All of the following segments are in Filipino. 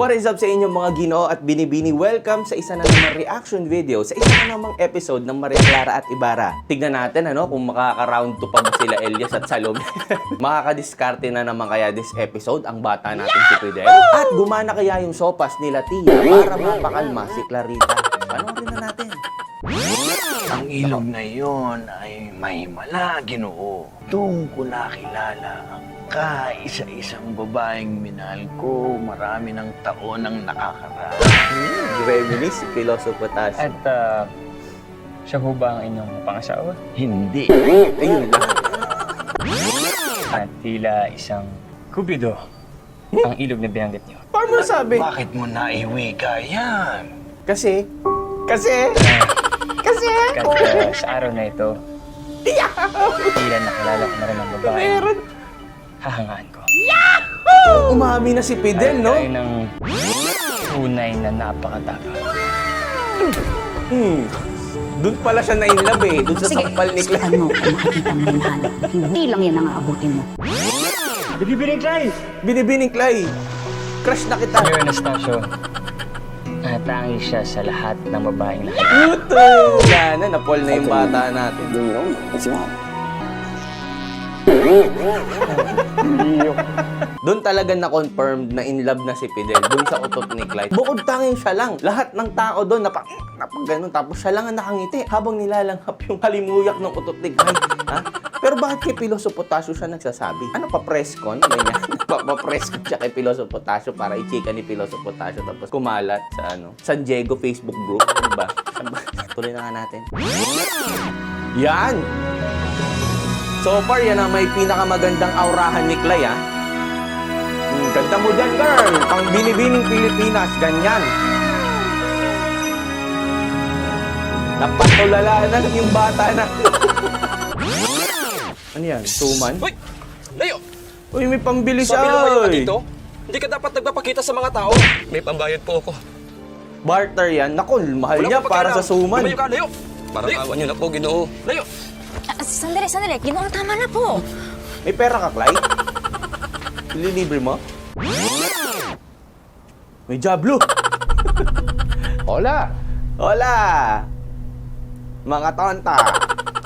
What is up sa inyo mga ginoo at binibini? Welcome sa isa na namang reaction video sa isa na namang episode ng Maria Clara at Ibarra. Tignan natin ano kung makaka-round 2 pa ba sila Elias at Salome. Makakadiskarte na naman kaya this episode ang bata natin si Fidel. At gumana kaya yung sopas nila Tia para mapakalma si Clarita. Panoorin na natin. Ilog na iyon ay may mala, ginoo. Doon ko nakilala ang kaisa-isang babaeng minahal ko. Marami ng taon ang nakakaraan. Hmm, Reminis, si Piloso Potasio. At ah, siya ho ba ang inyong pangasawa? Hindi. Ayun lang. At tila isang kubido ang ilog na binanggit niyo. Paano sabi? Bakit mo naiwika yan? Kasi, kasi, kasi, At ah, sa araw na ito, tila nakilala ko na rin ang babae. meron. Hahangaan ko. Umami na si Fidel, no? Ay ng tunay na napakatapang. Hmm. Doon pala siya na-inlove eh. Doon sa sampal ni Clyde. Ano kung makikita mo yung hanap? Hindi lang yan ang aabutin mo. Binibining Clyde. Crush na kita. Dear Anastasio, natangi siya sa lahat ng babaeng nakilala. Puto! Wala na, napol na yung bata natin. Doon talaga na-confirmed na in love na si Fidel. Doon sa utot ni Clyde. Bukod tanging siya lang. Lahat ng tao doon napag, napag ganun. Tapos siya lang ang nakangiti habang nilalanghap yung halimuyak ng utot ni Clyde. Ha? Pero bakit kay Piloso Potasio siya nagsasabi? Ano pa press con? Ganyan. pa, pa press con siya kay Piloso Potasio para i-chika ni Piloso Potasio tapos kumalat sa ano San Diego Facebook group. Ano ba? Tuloy na nga natin. Yan! So far, yan ang may pinakamagandang aurahan ni Clay, ha? Ganda mo dyan, girl! Pang binibining Pilipinas, ganyan. Napatulala na lang yung bata na. ano yan? Suman? Hoy! Layo! Uy, may pambili siya, Sabi lumayo ka oy. dito, hindi ka dapat nagpapakita sa mga tao. May pambayad po ako. Barter yan. Naku, mahal niya akong para sa pakialam. suman. Lumayo ka, layo! Parang awan niyo na po, ginoo. Layo! Ah, sandali, sandali. Ginoong tama na po. May pera ka, Clay? Ililibre mo? May jablo. Hola! Hola! Mga tonta.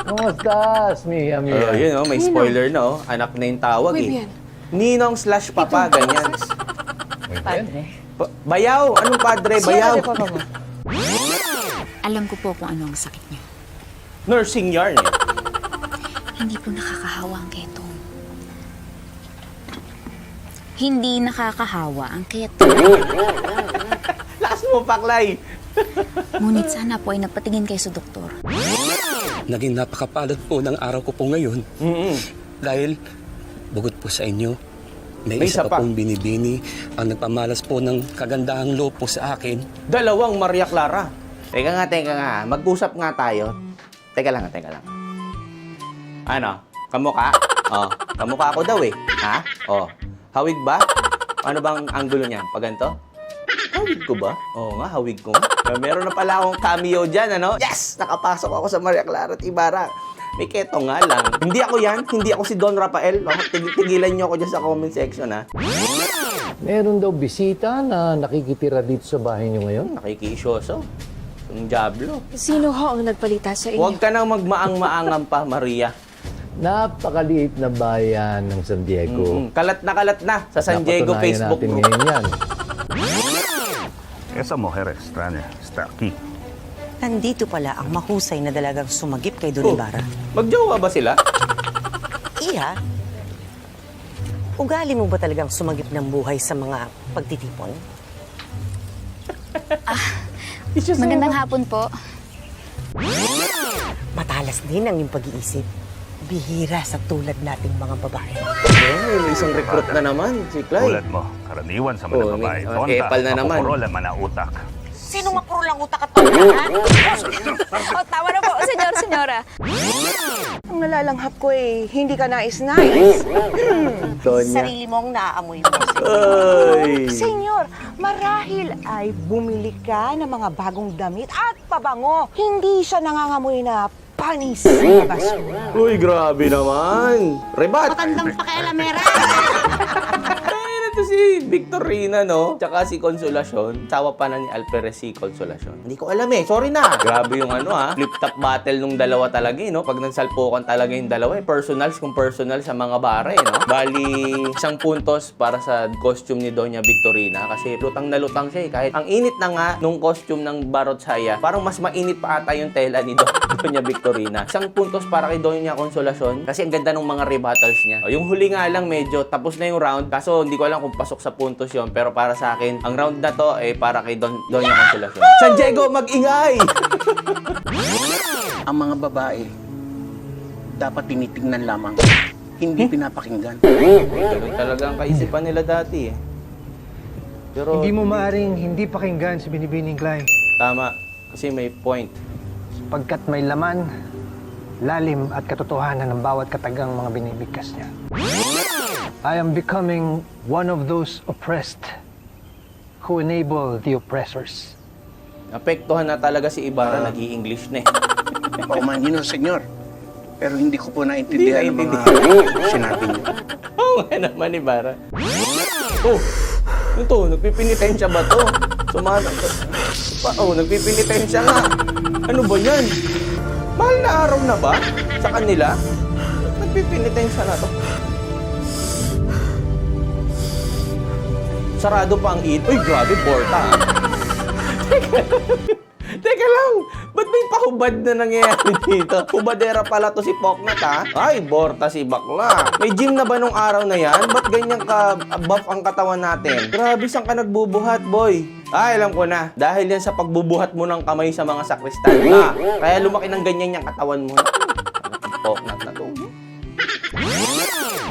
¿Cómo estás, mi Oh, amiga? yun oh, may spoiler na oh. Anak na yung tawag eh. Ninong slash papa, ganyan. Pa- bayaw! Anong padre? Bayaw! Alam ko po kung ano ang sakit niyo. Nursing yarn eh. Hindi po nakakahawa ang ketong. Hindi nakakahawa ang ketong. Lakas mo, Paklay! Ngunit sana po ay nagpatingin kayo sa doktor. Naging napakapalad po ng araw ko po ngayon. Mm-mm. Dahil, bukod po sa inyo, may, May isa isa pa pa. pong binibini ang nagpamalas po ng kagandahang loob po sa akin. Dalawang Maria Clara. Teka nga, teka nga. Mag-usap nga tayo. Teka lang, teka lang. Ano? Kamukha? Oh, kamukha ako daw eh. Ha? Oh. Hawig ba? Ano bang anggulo niyan? Pag ganito? Hawig ko ba? Oo nga, hawig ko nga. Meron na pala akong cameo dyan, ano? Yes! Nakapasok ako sa Maria Clara at Ibarra. May keto nga lang. Hindi ako yan. Hindi ako si Don Rafael. Tig- Tigilan niyo ako dyan sa comment section, ha? Meron daw bisita na nakikitira dito sa bahay niyo ngayon? Nakikisyoso. Yung Diablo. Sino ho ang nagbalita sa inyo? Huwag ka nang magmaang-maangam pa, Maria. Napakaliit na bayan ng San Diego. Mm, kalat na kalat na sa San Diego Napatunayan Facebook natin group. ngayon yan. Esa mujer extraña está aquí. Nandito pala ang mahusay na dalagang sumagip kay Oh, Don Ibarra. magjowa ba sila? Iha, ugali mo ba talagang sumagip ng buhay sa mga pagtitipon? Magandang hapon po. Matalas din ang iyong pag-iisip. Bihira sa tulad nating mga babae. Oh, may isang recruit na naman, si Clay. Tulad mo, karaniwan sa mga Oh, babae. may- oh, epal na naman. mapupuro laman na utak. Sino mapuro lang utak at ha? O, tama na po, senyor, senyora. Ang nalalanghap ko eh, hindi ka nais-nais. Tonya. Sarili mong naaamoy mo. Ay. Senyor, marahil ay bumili ka ng mga bagong damit at pabango. Hindi siya nangangamoy na panis na basura. Uy, grabe naman. Rebat. Matandang pakialamera. Si Victorina, no? Tsaka si Consolacion. Sawa pa na ni Alperez si Consolacion. Hindi ko alam eh. Sorry na. Grabe yung ano ha. Flip-top battle nung dalawa talaga eh, no? Pag nagsalpukan talaga yung dalawa eh. Personals kung personal sa mga bare, no? Bali, isang puntos para sa costume ni Doña Victorina kasi lutang na lutang siya eh. Kahit ang init na nga nung costume ng Barot Saya, parang mas mainit pa ata yung tela ni Do- Doña Victorina. Isang puntos para kay Doña Consolacion kasi ang ganda ng mga rebuttals niya. O, Yung huli nga lang medyo tapos na yung round kaso hindi ko alam kung pasok sa puntos yon pero para sa akin ang round na to eh para kay Don Doña Consolacion. San Diego mag-ingay! ang mga babae dapat tinitingnan lamang, hindi pinapakinggan. Ganun talaga ang kaisipan nila dati eh. Pero Hindi mo maaring hindi pakinggan si Binibining Clay. tama kasi may point. Pagkat may laman, lalim at katotohanan ng bawat katagang mga binibigkas niya. I am becoming one of those oppressed who enable the oppressors. Apektuhan na talaga si Ibarra, nag-i-English na eh. Paumanhin ho, senyor. Pero hindi ko po naintindihan ang mga sinabi niyo. Oo nga naman, Ibarra. Oh, ito, nagpipinitensya ba to? Sumana pa. Oh, nagpipinitensya nga. Ano ba yan? Mahal na araw na ba? Sa kanila? Nagpipinitensya na to. Sarado pa ang it. Uy, grabe, porta. ah. Teka lang, ba't may pahubad na nangyayari dito? Hubadera pala to si Poknat ha? Ay, borta si bakla. May gym na ba nung araw na yan? Ba't ganyan ka buff ang katawan natin? Grabe, saan ka nagbubuhat, boy? Ay, alam ko na. Dahil yan sa pagbubuhat mo ng kamay sa mga sakristan. Ha? Kaya lumaki ng ganyan yung katawan mo. Poknat na to.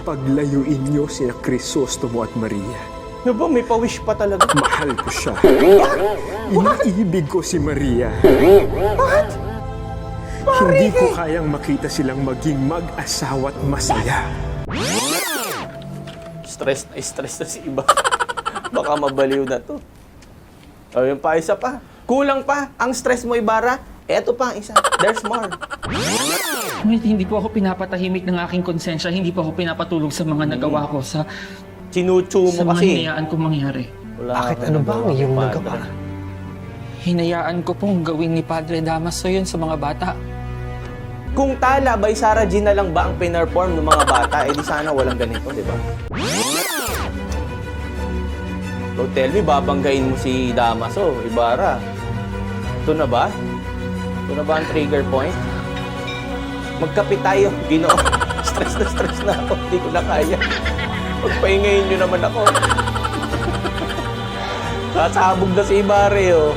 Paglayuin niyo sina Crisostomo at Maria. Ano ba, may pawish pa talaga. Mahal ko siya. Iniibig ko si Maria. Hindi ko kayang makita silang maging mag-asawa't masaya. Stress na stress na si iba. Baka mabaliw na to. Ayun pa, isa pa. Kulang pa. Ang stress mo, Ibarra. Eto pa, isa. There's more. Ngunit hindi po ako pinapatahimik ng aking konsensya, hindi po ako pinapatulog sa mga nagawa ko, sa, Sinuchu sa mo mga kasi. hinayaan kong mangyari. Wala Bakit ka ano ba ang nagawa, iyong nagawa? Hinayaan ko pong gawin ni Padre Damaso yun sa mga bata. Kung tala by Sarah G na lang ba ang pinerform ng mga bata, eh di sana walang ganito, di ba? So tell me, babanggain mo si Damaso, Ibarra. Ito na ba? Ito na ba ang trigger point? Magkape tayo, ginoo. Stress na stress na ako, hindi ko na kaya. Pagpahingayin nyo naman ako. Sasabog na si Ibarra, oh.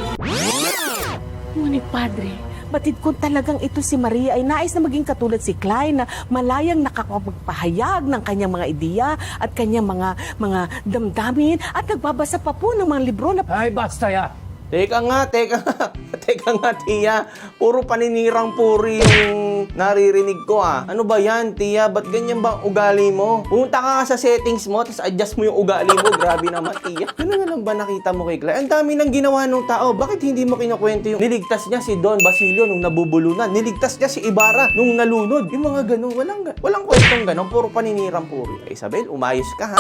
Ngunit padre, batid kung talagang ito si Maria ay nais na maging katulad si Klein na malayang nakakapagpahayag ng kanyang mga ideya at kanyang mga mga damdamin at nagbabasa pa po ng mga libro na Ay, basta ya. Teka nga, teka nga. Teka nga, Tia. Puro paninirang puri yung naririnig ko ah. Ano ba yan, Tia? Ba't ganyan ba ang ugali mo? Pumunta ka nga sa settings mo, tapos adjust mo yung ugali mo. Grabe naman, Tia. Ano na lang ba nakita mo kay Clay? Ang dami nang ginawa ng tao. Bakit hindi mo kinukwento yung niligtas niya si Don Basilio nung nabubulunan? Niligtas niya si Ibarra nung nalunod. Yung mga ganun. Walang, walang kwentong ganun. Puro paninirang puri. Eh, Isabel, umayos ka ha?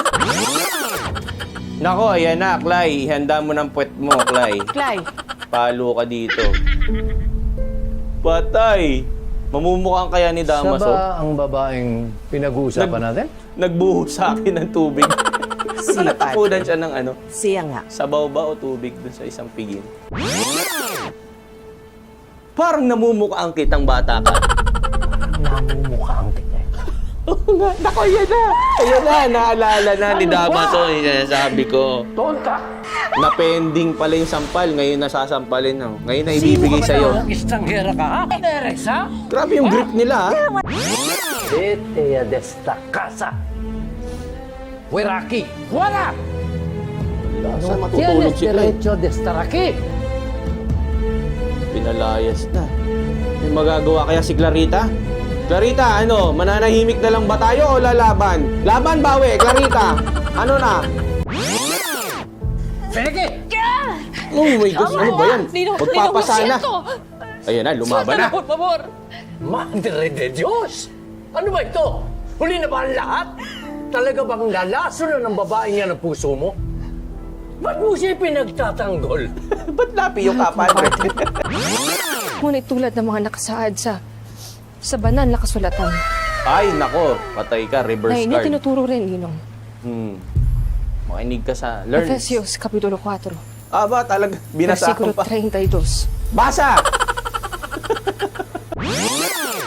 Nako, ayan na, Clay. Ihanda mo ng puwet mo, Clay. Clay. Palo ka dito. Patay! Mamumukhang kaya ni Siya Damaso. ba ang babaeng pinag-uusapan natin? Nagbuhos sa akin ng tubig. Si Natapunan padre. siya ng ano, Siya nga. sabaw ba o tubig dun sa isang pigin. Parang namumukha ang kitang bata ka. Namumukha ang. Oo nga, nako, yan na. Ayan na, naalala na ni Damaso. Yung sinasabi ko. Tonta! Na pending pala yung sampal. Ngayon nasasampalin. No? Ngayon na ibibigay sa'yo. Istanghera ka, ha? Teresa? Grabe yung grip nila, ha? Etea de esta casa. Hueraki. Wala! Saan matutulog Tienes si Clay? derecho de estar aquí. Pinalayas na. May magagawa kaya si Clarita? Clarita, ano? Mananahimik na lang ba tayo o lalaban? Laban, bawi! Clarita! Ano na? Pege! Oh my gosh, ano ba yan? Magpapasana. Ayan na, lumaban na. por favor! Madre de Diyos! Ano ba ito? Huli na ba ang lahat? Talaga bang lalaso na ng babae niya ng puso mo? Ba't mo siya pinagtatanggol? Ba't lapiyo ka, Padre? Ngunit tulad ng mga nakasaad sa sa banal na kasulatan Ay, nako. Patay ka. Reverse inyo card. tinuturo rin, Ninong. Hmm. Makinig ka sa learn. Efesios Kapitulo 4, Ah, ba? Talaga. Binasa ko versikulo pa. 32. Basa!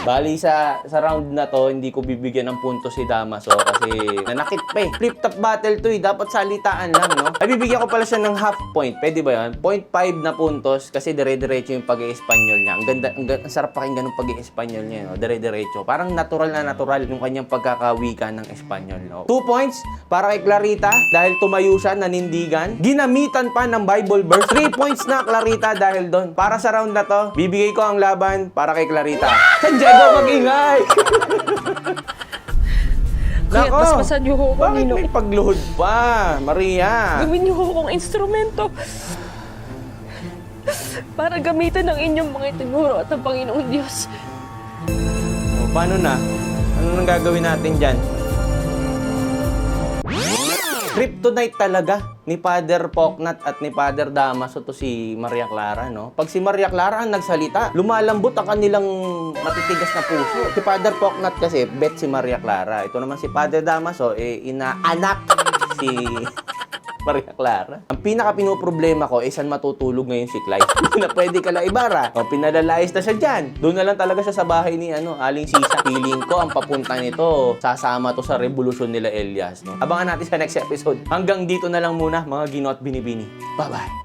Bali sa sa round na to, hindi ko bibigyan ng punto si Damaso kasi nanakit pa eh. Flip top battle to eh. Dapat salitaan lang, no? Ay, bibigyan ko pala siya ng half point. Pwede ba yan? 0.5 na puntos kasi dire-diretso yung pag-i-espanyol niya. Ang ganda, ang, ang sarap pakinggan ng pag-i-espanyol niya, no? Dire-diretso. Parang natural na natural yung kanyang pagkakawika ng Espanyol, no? 2 points para kay Clarita dahil tumayo siya, nanindigan. Ginamitan pa ng Bible verse. 3 points na Clarita dahil doon. Para sa round na to, bibigay ko ang laban para kay Clarita. San Diego, mag-ingay! Kaya Nako! basbasan niyo ho ako, Bakit Ninong. may pagluhod pa, Maria? Gawin niyo ho akong instrumento para gamitan ng inyong mga itinuro at ng Panginoong Diyos. O, paano na? Ano nang gagawin natin dyan? Kryptonite talaga ni Father Poknat at ni Father Damaso to si Maria Clara, no? Pag si Maria Clara ang nagsalita, lumalambot ang kanilang matitigas na puso. Si Father Poknat kasi, bet si Maria Clara. Ito naman si Father Damaso, eh, inaanak si Maria Clara. Ang pinaka pinoproblema ko is saan matutulog ngayon si Clyde. na pwede ka lang ibara. O, pinalalayas na siya dyan. Doon na lang talaga siya sa bahay ni ano, Aling Sisa. Feeling ko, ang papunta nito, sasama to sa revolusyon nila Elias. No? Abangan natin sa next episode. Hanggang dito na lang muna, mga ginot binibini. Bye-bye.